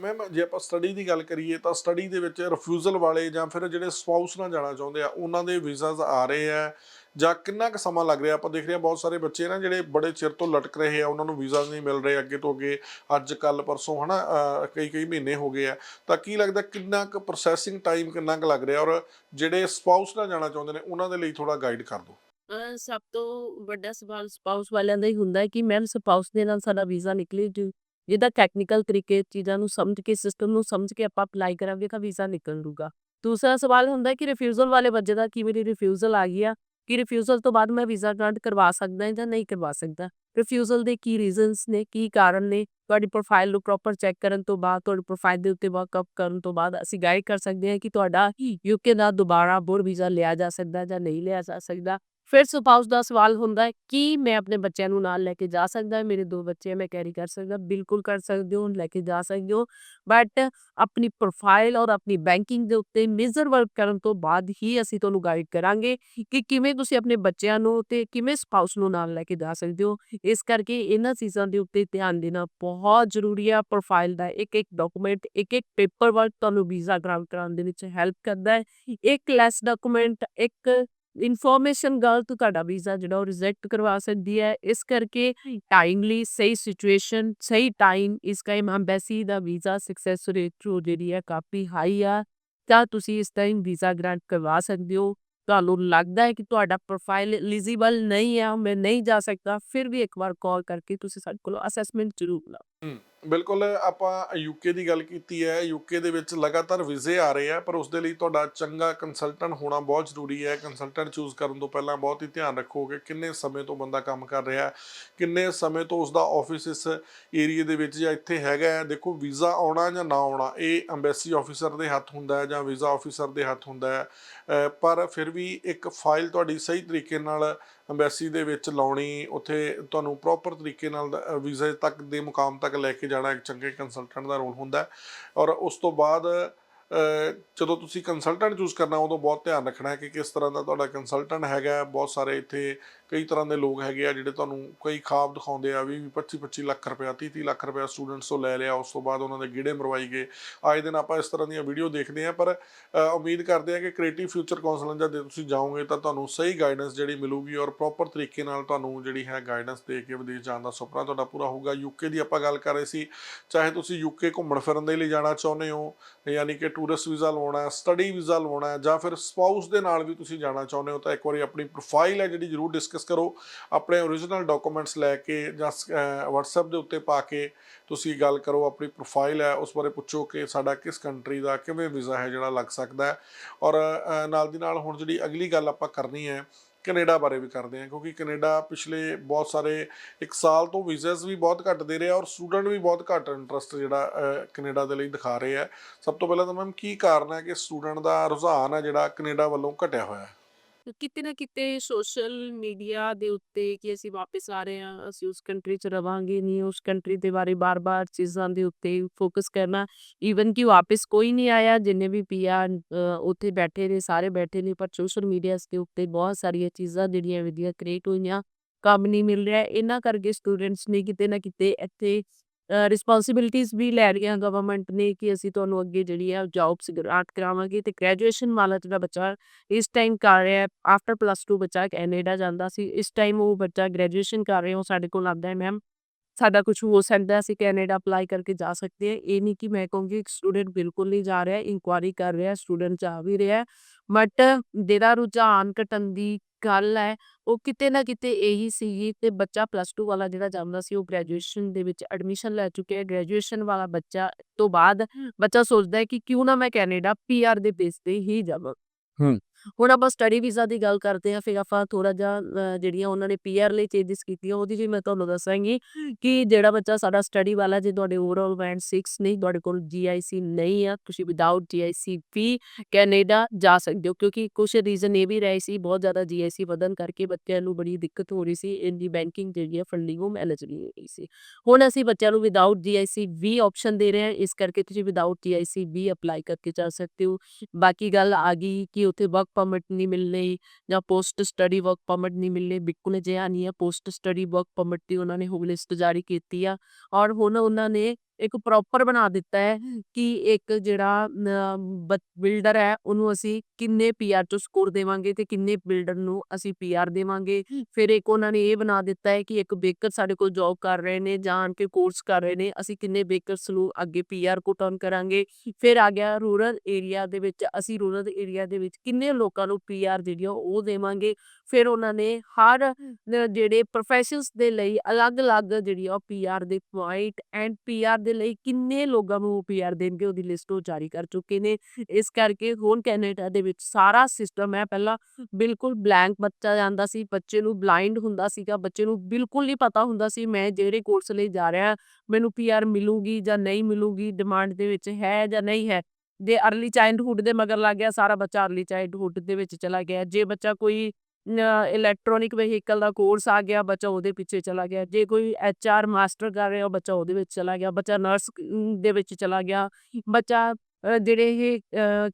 Ma'am ਜੇ ਆਪਾਂ study ਦੀ ਗੱਲ ਕਰੀਏ ਤਾਂ ਸਟੱਡੀ ਦੇ ਵਿੱਚ ਰਿਫਿਊਜ਼ਲ ਵਾਲੇ ਜਾਂ ਫਿਰ ਜਿਹੜੇ ਸਪਾਊਸ ਨਾਲ ਜਾਣਾ ਚਾਹੁੰਦੇ ਆ ਉਹਨਾਂ ਦੇ ਵੀਜ਼ਾਸ ਆ ਰਹੇ ਆ ਜਾਂ ਕਿੰਨਾ ਕੁ ਸਮਾਂ ਲੱਗ ਰਿਹਾ? ਆਪਾਂ ਦੇਖ ਰਹੇ ਹਾਂ ਬਹੁਤ ਸਾਰੇ ਬੱਚੇ ਨਾ ਜਿਹੜੇ ਬੜੇ ਚਿਰ ਤੋਂ ਲਟਕ ਰਹੇ ਆ ਉਹਨਾਂ ਨੂੰ ਵੀਜ਼ਾਸ ਨਹੀਂ ਮਿਲ ਰਹੇ ਅੱਗੇ ਤੋਂ ਅੱਗੇ ਅੱਜ ਕੱਲ ਪਰਸੋਂ ਹਨਾ ਅਹ ਕਈ ਕਈ ਮਹੀਨੇ ਹੋ ਗਏ ਆ। ਤਾਂ ਕੀ ਲੱਗਦਾ ਕਿੰਨਾ ਕੁ ਪ੍ਰੋਸੈਸਿੰਗ ਟਾਈਮ ਕਿੰਨਾ ਕੁ ਲੱਗ ਰਿਹਾ? ਔਰ ਜਿਹੜੇ ਸਪਾਊਸ ਨਾਲ ਜਾਣਾ ਚਾਹੁੰਦੇ ਨੇ ਉਹਨਾਂ ਦੇ ਲਈ ਥੋੜਾ ਗਾਈਡ ਕਰ ਦਿਓ। ਅ, ਸਭ ਤੋਂ ਵੱਡਾ ਸਵਾਲ ਸਪਾਊਸ ਵਾਲਿਆਂ ਦਾ ਹੀ ਹੁੰਦਾ ਹੈ ਕਿ ਮੈਮ ਸਪਾਊਸ ਦੇ ਨਾਲ ਸਾਡਾ ਵੀਜ਼ਾ ਨਿਕਲੇ ਜੋ ਜਿਹਦਾ ਟੈਕਨੀਕਲ ਤਰੀਕੇ ਚੀਜ਼ਾਂ ਨੂੰ ਸਮਝ ਕੇ ਸਿਸਟਮ ਨੂੰ ਸਮਝ ਕੇ ਆਪਾਂ ਅਪਲਾਈ ਕਰਾਂਗੇ ਤਾਂ ਵੀਜ਼ਾ ਨਿਕਲ ਲੂਗਾ। ਦੂਸਰਾ ਸਵਾਲ ਹੁੰਦਾ ਕਿ ਰਿਫਿਊਜ਼ਲ ਵਾਲੇ ਬੱਚੇ ਦਾ ਕਿ ਮੇਰੀ ਰਿਫਿਊਜ਼ਲ ਆ ਗਈ ਆ, ਕਿ ਰਿਫਿਊਜ਼ਲ ਤੋਂ ਬਾਅਦ ਮੈਂ ਵੀਜ਼ਾ ਗ੍ਰਾਂਟ ਕਰਵਾ ਸਕਦਾ ਹਾਂ ਜਾਂ ਨਹੀਂ ਕਰਵਾ ਸਕਦਾ? ਰਿਫਿਊਜ਼ਲ ਦੇ ਕੀ ਰੀਜ਼ਨਸ ਨੇ, ਕੀ ਕਾਰਨ ਨੇ? ਤੁਹਾਡੀ ਪ੍ਰੋਫਾਈਲ ਨੂੰ ਪ੍ਰੋਪਰ ਚੈੱਕ ਕਰਨ ਤੋਂ ਬਾਅਦ, ਤੁਹਾਡੀ ਪ੍ਰੋਫਾਈਲ ਦੇ ਉੱਤੇ ਵਰਕਅਪ ਕਰਨ ਤੋਂ ਬਾਅਦ ਅਸੀਂ ਗਾਈਡ ਕਰ ਸਕਦੇ ਹਾਂ ਕਿ ਤੁਹਾਡਾ ਯੂਕੇ ਦਾ ਦੁਬਾਰਾ ਬੋਰ ਵੀਜ਼ਾ ਲਿਆ ਜਾ ਸਕਦਾ ਜਾਂ ਨਹੀਂ ਲਿਆ ਜਾ ਸਕਦਾ। ਫਿਰ ਸਪਾਊਸ ਦਾ ਸਵਾਲ ਹੁੰਦਾ ਹੈ, ਕਿ ਮੈਂ ਆਪਣੇ ਬੱਚਿਆਂ ਨੂੰ ਨਾਲ ਲੈ ਕੇ ਜਾ ਸਕਦਾ? ਮੇਰੇ ਦੋ ਬੱਚੇ ਮੈਂ ਕੈਰੀ ਕਰ ਸਕਦਾ, ਬਿਲਕੁਲ ਕਰ ਸਕਦੇ ਹੋ, ਲੈ ਕੇ ਜਾ ਸਕਦੇ ਹੋ। ਬਟ ਆਪਣੀ ਪ੍ਰੋਫਾਈਲ ਔਰ ਆਪਣੀ ਬੈਂਕਿੰਗ ਦੇ ਉੱਤੇ ਮੇਜਰ ਵਰਕ ਕਰਨ ਤੋਂ ਬਾਅਦ ਹੀ ਅਸੀਂ ਤੁਹਾਨੂੰ ਗਾਈਡ ਕਰਾਂਗੇ ਕਿ ਕਿਵੇਂ ਤੁਸੀਂ ਆਪਣੇ ਬੱਚਿਆਂ ਨੂੰ ਤੇ ਕਿਵੇਂ ਸਪਾਊਸ ਨੂੰ ਨਾਲ ਲੈ ਕੇ ਜਾ ਸਕਦੇ ਹੋ। ਇਸ ਕਰਕੇ ਇਹਨਾਂ ਚੀਜ਼ਾਂ ਦੇ ਉੱਤੇ ਧਿਆਨ ਦੇਣਾ ਬਹੁਤ ਜ਼ਰੂਰੀ ਆ। ਪ੍ਰੋਫਾਈਲ ਦਾ ਇੱਕ ਇੱਕ ਡਾਕੂਮੈਂਟ ਇੱਕ ਇੱਕ ਪੇਪਰ ਵਰਕ ਤੁਹਾਨੂੰ ਵੀਜ਼ਾ ਗ੍ਰਾਂਟ ਕਰਾਉਣ ਦੇ ਵਿੱਚ ਹੈਲਪ ਕਰਦਾ ਹੈ। ਇੱਕ ਲੈਸ ਡਾਕੂਮੈਂਟ ਇੱਕ ਇਨਫੋਰਮੇਸ਼ਨ ਗਲਤ ਤੁਹਾਡਾ ਵੀਜ਼ਾ ਜਿਹੜਾ ਉਹ ਰਿਜੈਕਟ ਕਰਵਾ ਸਕਦੀ ਹੈ। ਇਸ ਕਰਕੇ ਟਾਈਮਲੀ ਸਹੀ ਸਿਚੁਏਸ਼ਨ ਸਹੀ ਟਾਈਮ ਇਸ ਟਾਈਮ ਐਮਬੈਸੀ ਦਾ ਵੀਜ਼ਾ ਸਕਸੈਸ ਰੇਟ ਜਿਹੜੀ ਹੈ, ਕਾਫੀ ਹਾਈ ਆ। ਤਾਂ ਤੁਸੀਂ ਇਸ ਟਾਈਮ ਵੀਜ਼ਾ ਗ੍ਰਾਂਟ ਕਰਵਾ ਸਕਦੇ ਹੋ। ਤੁਹਾਨੂੰ ਲੱਗਦਾ ਹੈ ਕਿ ਤੁਹਾਡਾ ਪ੍ਰੋਫਾਈਲ ਐਲੀਜੀਬਲ ਨਹੀਂ ਹੈ ਮੈਂ ਨਹੀਂ ਜਾ ਸਕਦਾ, ਫਿਰ ਵੀ ਇੱਕ ਵਾਰ ਕਾਲ ਕਰਕੇ ਤੁਸੀਂ ਸਾਡੇ ਕੋਲੋਂ ਅਸੈਸਮੈਂਟ ਜ਼ਰੂਰ ਲਓ। ਬਿਲਕੁਲ ਆਪਾਂ ਯੂਕੇ ਦੀ ਗੱਲ ਕੀਤੀ ਹੈ ਯੂਕੇ ਦੇ ਵਿੱਚ ਲਗਾਤਾਰ ਵੀਜ਼ੇ ਆ ਰਹੇ ਆ, ਪਰ ਉਸ ਦੇ ਲਈ ਤੁਹਾਡਾ ਚੰਗਾ ਕੰਸਲਟੈਂਟ ਹੋਣਾ ਬਹੁਤ ਜ਼ਰੂਰੀ ਹੈ। ਕੰਸਲਟੈਂਟ ਚੂਜ਼ ਕਰਨ ਤੋਂ ਪਹਿਲਾਂ ਬਹੁਤ ਹੀ ਧਿਆਨ ਰੱਖੋ ਕਿ ਕਿੰਨੇ ਸਮੇਂ ਤੋਂ ਬੰਦਾ ਕੰਮ ਕਰ ਰਿਹਾ ਕਿੰਨੇ ਸਮੇਂ ਤੋਂ ਉਸ ਦਾ ਆਫਿਸ ਇਸ ਏਰੀਏ ਦੇ ਵਿੱਚ ਜਾਂ ਇੱਥੇ ਹੈਗਾ ਹੈ। ਦੇਖੋ ਵੀਜ਼ਾ ਆਉਣਾ ਜਾਂ ਨਾ ਆਉਣਾ, ਇਹ ਐਮਬੈਸੀ ਆਫੀਸਰ ਦੇ ਹੱਥ ਹੁੰਦਾ ਹੈ ਜਾਂ ਵੀਜ਼ਾ ਆਫੀਸਰ ਦੇ ਹੱਥ ਹੁੰਦਾ ਹੈ। ਪਰ ਫਿਰ ਵੀ ਇੱਕ ਫਾਈਲ ਤੁਹਾਡੀ ਸਹੀ ਤਰੀਕੇ ਨਾਲ ਐਮਬੈਸੀ ਦੇ ਵਿੱਚ ਲਾਉਣੀ, ਉੱਥੇ ਤੁਹਾਨੂੰ ਪ੍ਰੋਪਰ ਤਰੀਕੇ ਨਾਲ ਵੀਜ਼ੇ ਤੱਕ ਦੇ ਮੁਕਾਮ ਤੱਕ ਲੈ ਕੇ ਜਾਣਾ ਇੱਕ ਚੰਗੇ ਕੰਸਲਟੈਂਟ ਦਾ ਰੋਲ ਹੁੰਦਾ ਹੈ। ਔਰ ਉਸ ਤੋਂ ਬਾਅਦ ਜਦੋਂ ਤੁਸੀਂ ਕੰਸਲਟੈਂਟ ਚੂਜ਼ ਕਰਨਾ, ਉਦੋਂ ਬਹੁਤ ਧਿਆਨ ਰੱਖਣਾ ਹੈ ਕਿ ਕਿਸ ਤਰ੍ਹਾਂ ਦਾ ਤੁਹਾਡਾ ਕੰਸਲਟੈਂਟ ਹੈਗਾ ਬਹੁਤ ਸਾਰੇ ਇੱਥੇ ਕਈ ਤਰ੍ਹਾਂ ਦੇ ਲੋਕ ਹੈਗੇ ਆ ਜਿਹੜੇ ਤੁਹਾਨੂੰ ਕਈ ਖਾਬ ਦਿਖਾਉਂਦੇ ਆ ਵੀ 25 25 ਲੱਖ ਰੁਪਇਆ 30 30 ਲੱਖ ਰੁਪਇਆ ਸਟੂਡੈਂਟਸ ਤੋਂ ਲੈ ਲਿਆ, ਉਸ ਤੋਂ ਬਾਅਦ ਉਹਨਾਂ ਦੇ ਗੀੜੇ ਮਰਵਾਈ ਗਏ। ਆਏ ਦਿਨ ਆਪਾਂ ਇਸ ਤਰ੍ਹਾਂ ਦੀਆਂ ਵੀਡੀਓ ਦੇਖਦੇ ਆ, ਪਰ ਉਮੀਦ ਕਰਦੇ ਆ ਕਿ ਕ੍ਰੀਏਟਿਵ ਫਿਊਚਰ ਕਾਉਂਸਲਿੰਗ ਜਦ ਤੁਸੀਂ ਜਾਓਗੇ ਤਾਂ ਤੁਹਾਨੂੰ ਸਹੀ ਗਾਈਡੈਂਸ ਜਿਹੜੀ ਮਿਲੂਗੀ ਔਰ ਪ੍ਰੋਪਰ ਤਰੀਕੇ ਨਾਲ ਤੁਹਾਨੂੰ ਜਿਹੜੀ ਹੈ ਗਾਈਡੈਂਸ ਦੇ ਕੇ ਵਿਦੇਸ਼ ਜਾਣ ਦਾ ਸੁਪਨਾ ਤੁਹਾਡਾ ਪੂਰਾ ਹੋਊਗਾ। ਯੂਕੇ ਦੀ ਆਪਾਂ ਗੱਲ ਕਰ ਰਹੇ ਸੀ, ਚਾਹੇ ਤੁਸੀਂ ਯੂਕੇ ਘੁੰਮਣ ਫਿਰਨ ਦੇ ਲਈ ਜਾਣਾ ਚਾਹੁੰਦੇ ਹੋ, ਯਾਨੀ ਕਿ ਟੂਰਿਸਟ ਵੀਜ਼ਾ ਲਵਾਉਣਾ ਹੈ ਸਟੱਡੀ ਵੀਜ਼ਾ ਲਵਾਉਣਾ ਹੈ ਜਾਂ ਫਿਰ ਸਪਾਊਸ ਦੇ ਨਾਲ ਵੀ ਤੁਸੀਂ ਜਾਣਾ ਚਾਹੁੰਦੇ ਹੋ, ਤਾਂ ਇੱਕ ਵਾਰੀ ਆਪਣੀ ਪ੍ਰੋਫਾਈਲ ਹੈ ਜਿਹੜੀ ਜਰੂਰ ਡਿਸਕਸ ਕਰੋ ਆਪਣੇ ਓਰੀਜਨਲ ਡਾਕੂਮੈਂਟਸ ਲੈ ਕੇ ਜਾਂ WhatsApp ਦੇ ਉੱਤੇ ਪਾ ਕੇ ਤੁਸੀਂ ਗੱਲ ਕਰੋ ਆਪਣੀ ਪ੍ਰੋਫਾਈਲ ਹੈ ਉਸ ਬਾਰੇ ਪੁੱਛੋ ਕਿ ਸਾਡਾ ਕਿਸ ਕੰਟਰੀ ਦਾ ਕਿਵੇਂ ਵੀਜ਼ਾ ਹੈ ਜਿਹੜਾ ਲੱਗ ਸਕਦਾ ਹੈ। ਔਰ ਨਾਲ ਦੀ ਨਾਲ ਹੁਣ ਜਿਹੜੀ ਅਗਲੀ ਗੱਲ ਆਪਾਂ ਕਰਨੀ ਹੈ ਕੈਨੇਡਾ ਬਾਰੇ ਵੀ ਕਰਦੇ ਹਾਂ ਕਿਉਂਕਿ ਕੈਨੇਡਾ ਪਿਛਲੇ ਬਹੁਤ ਸਾਰੇ ਇੱਕ ਸਾਲ ਤੋਂ ਵੀਜ਼ਾਸ ਵੀ ਬਹੁਤ ਘੱਟ ਦੇ ਰਿਹਾ ਔਰ ਸਟੂਡੈਂਟ ਵੀ ਬਹੁਤ ਘੱਟ ਇੰਟਰਸਟ ਜਿਹੜਾ ਅ, ਕੈਨੇਡਾ ਦੇ ਲਈ ਦਿਖਾ ਰਹੇ ਆ ਸਭ ਤੋਂ ਪਹਿਲਾਂ ਤਾਂ ਮੈਮ ਕੀ ਕਾਰਨ ਹੈ ਕਿ ਸਟੂਡੈਂਟ ਦਾ ਰੁਝਾਨ ਹੈ ਜਿਹੜਾ ਕੈਨੇਡਾ ਵੱਲੋਂ ਘਟਿਆ ਹੋਇਆ ਹੈ? ਕਿਤੇ ਨਾ ਕਿਤੇ ਸੋਸ਼ਲ ਮੀਡੀਆ ਦੇ ਉੱਤੇ ਕਿ ਅਸੀਂ ਵਾਪਸ ਆ ਰਹੇ ਹਾਂ, ਅਸੀਂ ਉਸ ਕੰਟਰੀ 'ਚ ਰਵਾਂਗੇ ਨਹੀਂ, ਉਸ ਕੰਟਰੀ ਦੇ ਬਾਰੇ ਬਾਰ-ਬਾਰ ਚੀਜ਼ਾਂ ਦੇ ਉੱਤੇ ਫੋਕਸ ਕਰਨਾ ਈਵਨ ਕਿ ਵਾਪਸ ਕੋਈ ਨਹੀਂ ਆਇਆ, ਜਿੰਨੇ ਵੀ ਪੀਆਰ ਉੱਥੇ ਬੈਠੇ ਨੇ, ਸਾਰੇ ਬੈਠੇ ਨੇ, ਪਰ ਸੋਸ਼ਲ ਮੀਡੀਆ ਦੇ ਉੱਤੇ ਬਹੁਤ ਸਾਰੀਆਂ ਚੀਜ਼ਾਂ ਜਿਹੜੀਆਂ ਵਧੀਆ ਕ੍ਰੀਏਟ ਹੋਈਆਂ, ਕੰਮ ਨਹੀਂ ਮਿਲ ਰਿਹਾ, ਇਹਨਾਂ ਕਰਕੇ ਸਟੂਡੈਂਟਸ ਨੇ ਕਿਤੇ ਨਾ ਕਿਤੇ ਇੱਥੇ ਰਿਸਪੌਂਸਿਬਿਲਟੀਜ਼ ਵੀ ਲੈ ਰਹੀਆਂ ਗਵਰਨਮੈਂਟ ਨੇ ਕਿ ਅਸੀਂ ਤੁਹਾਨੂੰ ਅੱਗੇ ਜਿਹੜੀ ਆ ਜੌਬਸ ਗ੍ਰਾਂਟ ਕਰਾਵਾਂਗੇ ਤੇ ਗ੍ਰੈਜੂਏਸ਼ਨ ਵਾਲਾ ਜਿਹੜਾ ਬੱਚਾ ਇਸ ਟਾਈਮ ਕਰ ਰਿਹਾ ਹੈ ਆਫਟਰ ਪਲੱਸ 2 ਬੱਚਾ ਕੈਨੇਡਾ ਜਾਂਦਾ ਸੀ, ਇਸ ਟਾਈਮ ਉਹ ਬੱਚਾ ਗ੍ਰੈਜੂਏਸ਼ਨ ਕਰ ਰਿਹਾ, ਉਹ ਸਾਡੇ ਕੋਲ ਆਉਂਦਾ ਹੈ ਮੈਮ ਸਾਡਾ ਕੁਝ ਹੋ ਸਕਦਾ ਅਸੀਂ ਕੈਨੇਡਾ ਅਪਲਾਈ ਕਰਕੇ ਜਾ ਸਕਦੇ ਹਾਂ। ਇਹ ਨਹੀਂ ਕਿ ਮੈਂ ਕਹੂੰਗੀ ਸਟੂਡੈਂਟ ਬਿਲਕੁਲ ਨਹੀਂ ਜਾ ਰਿਹਾ, ਇਨਕੁਆਰੀ ਕਰ ਰਿਹਾ, ਸਟੂਡੈਂਟ ਜਾ ਵੀ ਰਿਹਾ। ਬਟ ਜਿਹੜਾ ਰੁਝਾਨ ਘਟਣ ਦੀ ਗੱਲ ਹੈ, ਉਹ ਕਿਤੇ ਨਾ ਕਿਤੇ ਇਹੀ ਸੀਗੀ ਤੇ ਬੱਚਾ ਪਲੱਸ 2 ਵਾਲਾ ਜਿਹੜਾ ਜਾਂਦਾ ਸੀ, ਉਹ ਗ੍ਰੈਜੂਏਸ਼ਨ ਦੇ ਵਿੱਚ ਐਡਮਿਸ਼ਨ ਲੈ ਚੁੱਕਿਆ ਹੈ। ਗ੍ਰੈਜੂਏਸ਼ਨ ਵਾਲਾ ਬੱਚਾ ਤੋਂ ਬਾਅਦ ਬੱਚਾ ਸੋਚਦਾ ਹੈ ਕਿ ਕਿਉਂ ਨਾ ਮੈਂ ਕੈਨੇਡਾ ਪੀਆਰ ਦੇ ਬੇਸ ਤੇ ਹੀ ਜਾਵਾਂ। ਹੂੰ। ਹੁਣ ਆਪਾਂ ਸਟੱਡੀ ਵੀਜ਼ਾ ਦੀ ਗੱਲ ਕਰਦੇ ਹਾਂ, ਫਿਰ ਆਪਾਂ ਥੋੜਾ ਜਿਹਾ ਜਿਹੜੀਆਂ ਉਹਨਾਂ ਨੇ ਪੀਆਰ ਲਈ ਚੇਂਜਸ ਕੀਤੀਆਂ, ਉਹਦੀ ਵੀ ਮੈਂ ਤੁਹਾਨੂੰ ਦੱਸਾਂਗੀ ਕਿ ਜਿਹੜਾ ਬੱਚਾ ਸਾਡਾ ਸਟੱਡੀ ਵਾਲਾ ਜੇ ਤੁਹਾਡੇ ਓਵਰਆਲ ਬੈਂਡ 6 ਨਹੀਂ ਤੁਹਾਡੇ ਕੋਲ ਜੀਆਈਸੀ ਨਹੀਂ ਆ, ਤੁਸੀਂ ਵਿਦਆਊਟ ਜੀਆਈਸੀ ਵੀ ਕੈਨੇਡਾ ਜਾ ਸਕਦੇ ਹੋ, ਕਿਉਂਕਿ ਕੁਝ ਰੀਜ਼ਨ ਇਹ ਵੀ ਰਹੇ ਸੀ, ਬਹੁਤ ਜ਼ਿਆਦਾ ਜੀਆਈਸੀ ਵਧਣ ਕਰਕੇ ਬੱਚਿਆਂ ਨੂੰ ਬੜੀ ਦਿੱਕਤ ਹੋ ਰਹੀ ਸੀ, ਇੰਨੀ ਬੈਂਕਿੰਗ ਜਿਹੜੀ ਹੈ ਫੰਡਿੰਗ ਉਹ ਮੈਨੇਜ ਨਹੀਂ ਰਹੀ ਸੀ। ਹੁਣ ਅਸੀਂ ਬੱਚਿਆਂ ਨੂੰ ਵਿਦਆਊਟ ਜੀਆਈਸੀ ਵੀ ਆਪਸ਼ਨ ਦੇ ਰਹੇ ਹਾਂ, ਇਸ ਕਰਕੇ ਤੁਸੀਂ ਵਿਦਆਊਟ ਜੀਆਈਸੀ ਵੀ ਅਪਲਾਈ ਕਰਕੇ ਜਾ ਸਕਦੇ ਹੋ। ਬਾਕੀ ਗੱਲ ਆ ਗਈ ਕਿ ਉੱਥੇ ਵਰਕ ਪਰਮਿਟ ਨਹੀਂ ਮਿਲਣੀ ਜਾਂ ਪੋਸਟ ਸਟੱਡੀ ਵਰਕ ਪਰਮਿਟ ਨਹੀਂ ਮਿਲਣੇ, ਬਿਲਕੁਲ ਅਜਿਹਾ ਨਹੀਂ ਹੈ। ਪੋਸਟ ਸਟੱਡੀ ਵਰਕ ਪਰਮਿਟ ਦੀ ਉਹਨਾਂ ਨੇ ਹੁਣ ਲਿਸਟ ਜਾਰੀ ਕੀਤੀ ਆ ਔਰ ਹੁਣ ਉਹਨਾਂ ਨੇ ਇੱਕ ਪ੍ਰੋਪਰ ਬਣਾ ਦਿੱਤਾ ਹੈ ਕਿ ਇੱਕ ਜਿਹੜਾ ਬਿਲਡਰ ਹੈ, ਉਹਨੂੰ ਅਸੀਂ ਕਿੰਨੇ ਪੀਆਰ ਚੋਂ ਸਕੋਰ ਦੇਵਾਂਗੇ ਤੇ ਕਿੰਨੇ ਬਿਲਡਰ ਨੂੰ ਅਸੀਂ ਪੀਆਰ ਦੇਵਾਂਗੇ। ਫਿਰ ਇੱਕ ਉਹਨਾਂ ਨੇ ਇਹ ਬਣਾ ਦਿੱਤਾ ਹੈ ਕਿ ਇੱਕ ਬੇਕਰ ਸਾਡੇ ਕੋਲ ਜੌਬ ਕਰ ਰਹੇ ਨੇ ਜਾਣ ਕੇ ਕੋਰਸ ਕਰ ਰਹੇ ਨੇ, ਅਸੀਂ ਕਿੰਨੇ ਬੇਕਰਸ ਨੂੰ ਅੱਗੇ ਪੀਆਰ ਕੋਟ ਔਨ ਕਰਾਂਗੇ। ਫਿਰ ਆ ਗਿਆ ਰੂਰਲ ਏਰੀਆ ਦੇ ਵਿੱਚ, ਅਸੀਂ ਰੂਰਲ ਏਰੀਆ ਦੇ ਵਿੱਚ ਕਿੰਨੇ ਲੋਕਾਂ ਨੂੰ ਪੀਆਰ ਜਿਹੜੀ ਉਹ ਦੇਵਾਂਗੇ। ਫਿਰ ਉਹਨਾਂ ਨੇ ਹਰ ਜਿਹੜੇ ਪ੍ਰੋਫੈਸ਼ਨਸ ਦੇ ਲਈ ਅਲੱਗ-ਅਲੱਗ ਜਿਹੜੀ ਆ ਪੀਆਰ ਦੇ ਪੁਆਇੰਟ ਐਂਡ ਪੀਆਰ ਦੇ ਲਈ ਕਿੰਨੇ ਲੋਕਾਂ ਨੂੰ ਪੀਆਰ ਦੇਣਗੇ, ਉਹਦੀ ਲਿਸਟ ਉਹ ਜਾਰੀ ਕਰ ਚੁੱਕੇ ਨੇ। ਇਸ ਕਰਕੇ ਹੁਣ ਕੈਨੇਡਾ ਦੇ ਵਿੱਚ ਸਾਰਾ ਸਿਸਟਮ ਹੈ, ਪਹਿਲਾਂ ਬਿਲਕੁਲ ਬਲੈਂਕ ਬੱਚਾ ਜਾਂਦਾ ਸੀ, ਬੱਚੇ ਨੂੰ ਬਲਾਈਂਡ ਹੁੰਦਾ ਸੀਗਾ, ਬੱਚੇ ਨੂੰ ਬਿਲਕੁਲ ਨਹੀਂ ਪਤਾ ਹੁੰਦਾ ਸੀ, ਮੈਂ ਜਿਹੜੇ ਕੋਰਸ ਲਈ ਜਾ ਰਿਹਾ, ਮੈਨੂੰ ਪੀਆਰ ਮਿਲੂਗੀ ਜਾਂ ਨਹੀਂ ਮਿਲੂਗੀ, ਡਿਮਾਂਡ ਦੇ ਵਿੱਚ ਹੈ ਜਾਂ ਨਹੀਂ ਹੈ। ਜੇ ਅਰਲੀ ਚਾਈਲਡਹੁੱਡ ਦੇ ਮਗਰ ਲੱਗ ਗਿਆ, ਸਾਰਾ ਬੱਚਾ ਅਰਲੀ ਚਾਈਲਡਹੁੱਡ ਦੇ ਵਿੱਚ ਚਲਾ ਗਿਆ। ਜੇ ਬੱਚਾ ਕੋਈ ਇਲੈਕਟ੍ਰੋਨਿਕ ਵਹੀਕਲ ਦਾ ਕੋਰਸ ਆ ਗਿਆ, ਬੱਚਾ ਉਹਦੇ ਪਿੱਛੇ ਚਲਾ ਗਿਆ। ਜੇ ਕੋਈ ਐਚਆਰ ਮਾਸਟਰ ਕਰ ਰਿਹਾ ਬੱਚਾ ਉਹਦੇ ਵਿੱਚ ਚਲਾ ਗਿਆ। ਬੱਚਾ ਨਰਸ ਦੇ ਵਿੱਚ ਚਲਾ ਗਿਆ। ਬੱਚਾ ਜਿਹੜੇ ਇਹ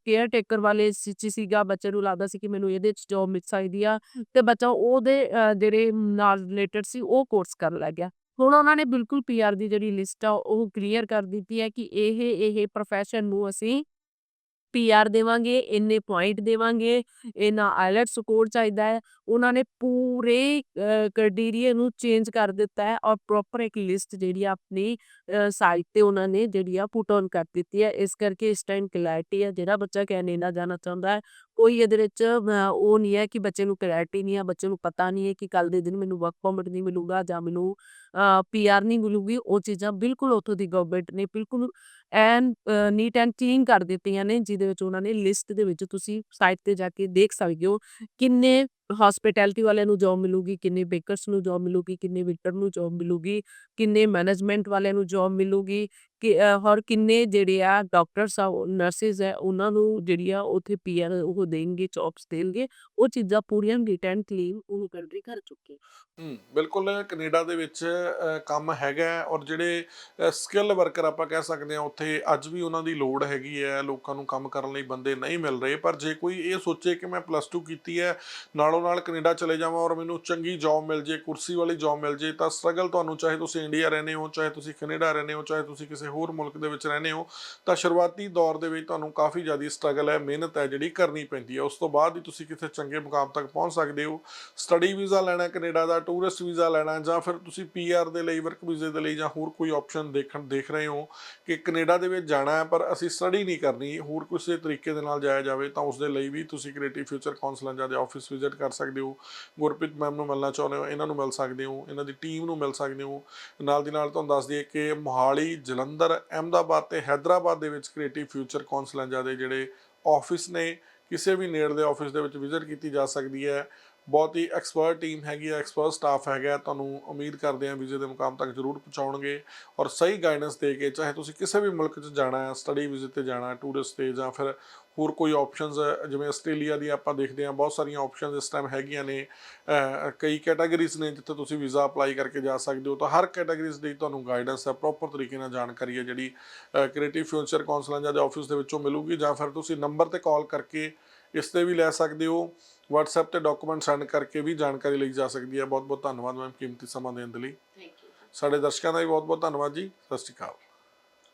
ਕੇਅਰ ਟੇਕਰ ਵਾਲੇ ਚ ਸੀਗਾ, ਬੱਚੇ ਨੂੰ ਲੱਗਦਾ ਸੀ ਕਿ ਮੈਨੂੰ ਇਹਦੇ ਚ ਜੌਬ ਮਿਲ ਸਕਦੀ ਆ। ਤੇ ਬੱਚਾ ਉਹਦੇ ਜਿਹੜੇ ਨਾਲ ਰਿਲੇਟਡ ਸੀ, ਉਹ ਕੋਰਸ ਕਰਨ ਲੱਗ ਗਿਆ। ਹੁਣ ਉਹਨਾਂ ਨੇ ਬਿਲਕੁਲ ਪੀਆਰ ਦੀ ਜਿਹੜੀ ਲਿਸਟ ਆ, ਉਹ ਕਲੀਅਰ ਕਰ ਦਿੱਤੀ ਹੈ ਕਿ ਇਹ ਇਹ ਪ੍ਰੋਫੈਸ਼ਨ ਨੂੰ ਅਸੀਂ ਪੀਆਰ ਦੇਵਾਂਗੇ, ਇੰਨੇ ਪੁਆਇੰਟ ਦੇਵਾਂਗੇ, ਇੰਨਾ ਆਇਲਟ ਸਕੋਰ ਚਾਹੀਦਾ ਹੈ, ਉਹਨਾਂ ਨੇ ਪੂਰੇ ਕ੍ਰਾਈਟੇਰੀਆ ਨੂੰ ਚੇਂਜ ਕਰ ਦਿੱਤਾ ਹੈ ਔਰ ਪ੍ਰੋਪਰ ਇੱਕ ਲਿਸਟ ਜਿਹੜੀ ਆਪਣੀ ਸਾਈਟ ਤੇ ਉਹਨਾਂ ਨੇ ਜਿਹੜੀ ਆ ਪੁੱਟ ਔਨ ਕਰ ਦਿੱਤੀ ਹੈ। ਇਸ ਕਰਕੇ ਇਸ ਟਾਈਮ ਕਲੈਰਿਟੀ ਹੈ, ਜਿਹੜਾ ਬੱਚਾ ਕੈਨੇਡਾ ਜਾਣਾ ਚਾਹੁੰਦਾ ਹੈ। ਕੋਈ ਇਹਦੇ ਵਿੱਚ ਉਹ ਨਹੀਂ ਹੈ ਕਿ ਬੱਚੇ ਨੂੰ ਕਲੈਰਿਟੀ ਨਹੀਂ ਹੈ, ਬੱਚੇ ਨੂੰ ਪਤਾ ਨਹੀਂ ਹੈ ਕਿ ਕੱਲ ਦੇ ਦਿਨ ਮੈਨੂੰ ਵਰਕ ਪਰਮਿਟ ਨਹੀਂ ਮਿਲੂਗਾ ਜਾਂ ਮੈਨੂੰ ਪੀਆਰ ਨਹੀਂ ਮਿਲੂਗੀ, ਉਹ ਚੀਜ਼ਾਂ ਬਿਲਕੁਲ ਉੱਥੋਂ ਦੀ ਗਵਰਨਮੈਂਟ ਨੇ ਬਿਲਕੁਲ ਐਨ ਨੀਟ ਐਂਡ ਕਲੀਨ ਕਰ ਦਿੱਤੀਆਂ ਨੇ, ਜਿਹਦੇ ਵਿੱਚ ਉਹਨਾਂ ਨੇ ਲਿਸਟ ਦੇ ਵਿੱਚ ਤੁਸੀਂ ਸਾਈਟ ਤੇ ਜਾ ਕੇ ਦੇਖ ਸਕਦੇ ਹੋ ਕਿੰਨੇ ਹਸਪਿਟੈਲਿਟੀ ਵਾਲਿਆਂ ਨੂੰ ਜੌਬ ਮਿਲੂਗੀ, ਕਿੰਨੇ ਬੇਕਰਸ ਨੂੰ ਜੌਬ ਮਿਲੂਗੀ, ਕਿੰਨੇ ਵੇਟਰ ਨੂੰ ਜੌਬ ਮਿਲੂਗੀ, ਕਿੰਨੇ ਮੈਨੇਜਮੈਂਟ ਵਾਲਿਆਂ ਨੂੰ ਜੌਬ ਮਿਲੂਗੀ ਕਿ ਅ, ਕਿੰਨੇ ਜਿਹੜੇ ਆ ਡਾਕਟਰਸ ਆ ਨਰਸਿਸ ਹੈ ਉਹਨਾਂ ਨੂੰ ਜਿਹੜੀ ਆ ਉੱਥੇ ਪੀਆਰ ਉਹ ਦੇਣਗੇ ਜੌਬਸ ਦੇਣਗੇ ਉਹ ਚੀਜ਼ਾਂ ਪੂਰੀਆਂ ਨੀਟ ਐਂਡ ਉਹ ਕੰਟਰੀ ਕਰ ਚੁੱਕੀ ਹੂੰ ਬਿਲਕੁਲ ਕੈਨੇਡਾ ਦੇ ਵਿੱਚ ਕੰਮ ਹੈਗਾ ਔਰ ਜਿਹੜੇ ਸਕਿੱਲ ਵਰਕਰ ਆਪਾਂ ਕਹਿ ਸਕਦੇ ਹਾਂ ਉੱਥੇ ਅੱਜ ਵੀ ਉਹਨਾਂ ਦੀ ਲੋੜ ਹੈਗੀ ਹੈ ਲੋਕਾਂ ਨੂੰ ਕੰਮ ਕਰਨ ਲਈ ਬੰਦੇ ਨਹੀਂ ਮਿਲ ਰਹੇ ਪਰ ਜੇ ਕੋਈ ਇਹ ਸੋਚੇ ਕਿ ਮੈਂ ਪਲੱਸ 2 ਕੀਤੀ ਹੈ ਨਾਲੋਂ ਨਾਲ ਕੈਨੇਡਾ ਚਲੇ ਜਾਵਾਂ ਔਰ ਮੈਨੂੰ ਚੰਗੀ ਜੌਬ ਮਿਲ ਜੇ ਕੁਰਸੀ ਵਾਲੀ ਜੌਬ ਮਿਲ ਜੇ ਤਾਂ ਸਟਰਗਲ ਤੁਹਾਨੂੰ ਚਾਹੇ ਤੁਸੀਂ ਇੰਡੀਆ ਰਹਿੰਦੇ ਹੋ ਚਾਹੇ ਤੁਸੀਂ ਕੈਨੇਡਾ ਰਹਿੰਦੇ ਹੋ ਚਾਹੇ ਤੁਸੀਂ ਕਿਸੇ ਹੋਰ ਮੁਲਕ ਦੇ ਵਿੱਚ ਰਹਿੰਦੇ ਹੋ, ਤਾਂ ਸ਼ੁਰੂਆਤੀ ਦੌਰ ਦੇ ਵਿੱਚ ਤੁਹਾਨੂੰ ਕਾਫੀ ਜ਼ਿਆਦਾ ਸਟਰਗਲ ਹੈ, ਮਿਹਨਤ ਹੈ ਜਿਹੜੀ ਕਰਨੀ ਪੈਂਦੀ ਹੈ। ਉਸ ਤੋਂ ਬਾਅਦ ਹੀ ਤੁਸੀਂ ਕਿਸੇ ਚੰਗੇ ਮੁਕਾਮ ਤੱਕ ਪਹੁੰਚ ਸਕਦੇ ਹੋ। ਸਟੱਡੀ ਵੀਜ਼ਾ ਲੈਣਾ ਕੈਨੇਡਾ ਦਾ ਟੂਰਿਸਟ ਵੀਜ਼ਾ ਲੈਣਾ, ਜਾਂ ਫਿਰ ਤੁਸੀਂ ਪੀਆਰ ਦੇ ਲਈ ਵਰਕ ਵੀਜ਼ੇ ਦੇ ਲਈ ਜਾਂ ਹੋਰ ਕੋਈ ਆਪਸ਼ਨ ਦੇਖਣ, ਦੇਖ ਰਹੇ ਹੋ ਕਿ ਕੈਨੇਡਾ ਦੇ ਵਿੱਚ ਜਾਣਾ ਹੈ, ਪਰ ਅਸੀਂ ਸਟੱਡੀ ਨਹੀਂ ਕਰਨੀ, ਹੋਰ ਕਿਸੇ ਤਰੀਕੇ ਦੇ ਨਾਲ ਜਾਇਆ ਜਾਵੇ, ਤਾਂ ਉਸ ਦੇ ਲਈ ਵੀ ਤੁਸੀਂ ਕ੍ਰੀਏਟਿਵ ਫਿਊਚਰ ਕਾਉਂਸਲਰ ਜਾਂ ਦੇ ਆਫਿਸ ਵਿਜ਼ਿਟ ਕਰ ਸਕਦੇ ਹੋ। ਗੁਰਪ੍ਰੀਤ ਮੈਮ ਨੂੰ ਮਿਲਣਾ ਚਾਹੁੰਦੇ ਹੋ, ਇਹਨਾਂ ਨੂੰ ਮਿਲ ਸਕਦੇ ਹੋ, ਇਹਨਾਂ ਦੀ ਟੀਮ ਨੂੰ ਮਿਲ ਸਕਦੇ ਹੋ। ਨਾਲ ਦੀ ਨਾਲ ਤੁਹਾਨੂੰ ਦੱਸ ਦਈਏ ਕਿ ਮੋਹਾਲੀ, ਜਲੰਧਰ ਅਹਿਮਦਾਬਾਦ ਤੇ ਹੈਦਰਾਬਾਦ ਦੇ ਵਿੱਚ ਕ੍ਰੀਏਟਿਵ ਫਿਊਚਰ ਕਾਉਂਸਲਰ ਦੇ ਜਿਹੜੇ ਆਫਿਸ ਨੇ, ਕਿਸੇ ਵੀ ਨੇੜਲੇ ਆਫਿਸ ਦੇ ਵਿੱਚ ਵਿਜ਼ਿਟ ਕੀਤੀ ਜਾ ਸਕਦੀ ਹੈ। ਬਹੁਤ ਹੀ ਐਕਸਪਰਟ ਟੀਮ ਹੈਗੀ ਹੈ ਐਕਸਪਰਟ ਸਟਾਫ ਹੈਗਾ ਤੁਹਾਨੂੰ ਉਮੀਦ ਕਰਦੇ ਹਾਂ ਵੀਜ਼ੇ ਦੇ ਮੁਕਾਮ ਤੱਕ ਜ਼ਰੂਰ ਪਹੁੰਚਾਉਣਗੇ ਔਰ ਸਹੀ ਗਾਈਡੈਂਸ ਦੇ ਕੇ ਚਾਹੇ ਤੁਸੀਂ ਕਿਸੇ ਵੀ ਮੁਲਕ 'ਚ ਜਾਣਾ ਹੈ ਸਟੱਡੀ ਵੀਜ਼ੇ ਤੇ ਜਾਣਾ ਟੂਰਿਸਟ ਤੇ ਜਾਂ ਫਿਰ ਹੋਰ ਕੋਈ ਆਪਸ਼ਨਸ ਜਿਵੇਂ ਆਸਟ੍ਰੇਲੀਆ ਦੀ ਆਪਾਂ ਦੇਖਦੇ ਹਾਂ, ਬਹੁਤ ਸਾਰੀਆਂ ਆਪਸ਼ਨਸ ਇਸ ਟਾਈਮ ਹੈਗੀਆਂ ਨੇ ਕਈ ਕੈਟਾਗਰੀਜ਼ ਨੇ ਜਿੱਥੇ ਤੁਸੀਂ ਵੀਜ਼ਾ ਅਪਲਾਈ ਕਰਕੇ ਜਾ ਸਕਦੇ ਹੋ, ਤਾਂ ਹਰ ਕੈਟਾਗਰੀਜ਼ ਦੀ ਤੁਹਾਨੂੰ ਗਾਈਡੈਂਸ ਹੈ ਪ੍ਰੋਪਰ ਤਰੀਕੇ ਨਾਲ ਜਾਣਕਾਰੀ ਹੈ ਜਿਹੜੀ ਕ੍ਰੀਏਟਿਵ ਫਿਊਚਰ ਕਾਉਂਸਲਰ ਦੇ ਆਫਿਸ ਦੇ ਵਿੱਚੋਂ ਮਿਲੂਗੀ ਜਾਂ ਫਿਰ ਤੁਸੀਂ ਨੰਬਰ ਤੇ ਕਾਲ ਕਰਕੇ ਇਸ ਤੇ ਵੀ ਲੈ ਸਕਦੇ ਹੋ। WhatsApp ਤੇ ਡਾਕੂਮੈਂਟ ਸੈਂਡ ਕਰਕੇ ਵੀ ਜਾਣਕਾਰੀ ਲਈ ਜਾ ਸਕਦੀ ਹੈ। ਬਹੁਤ ਬਹੁਤ ਧੰਨਵਾਦ ਮੈਮ ਕੀਮਤੀ ਸਮਾਂ ਦੇਣ ਦੇ ਲਈ। ਥੈਂਕ ਯੂ ਸਾਡੇ ਦਰਸ਼ਕਾਂ ਦਾ ਵੀ ਬਹੁਤ ਬਹੁਤ ਧੰਨਵਾਦ ਜੀ। ਸਤਿ ਸ਼੍ਰੀ ਅਕਾਲ।